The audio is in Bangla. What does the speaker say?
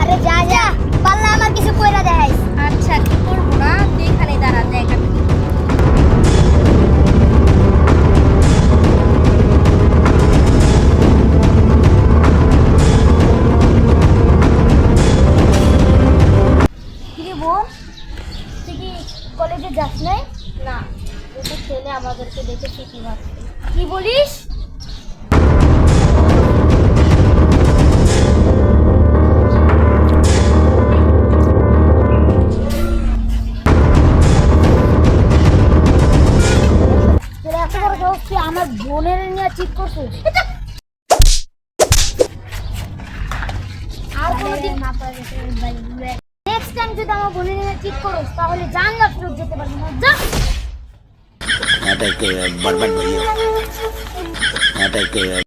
আরে যা যা বল না আমার কিছু কইরা দেখাই আচ্ছা কি করব না ঠিকখানে দাঁড়া যে একটা কি রে বোন তুমি কি কলেজে যাস না ও তো ছেলে আমাদেরকে দেখে কি কি হাসে কি বলিস হচ্ছে আমার বোনের নিয়ে চিট করছো আর নেক্সট টাইম যদি আমার বোনের নিয়ে চিট করো তাহলে জানলা ফেরত যেতে পারবো না যা না কে বরবাদ বলিও না তাই কে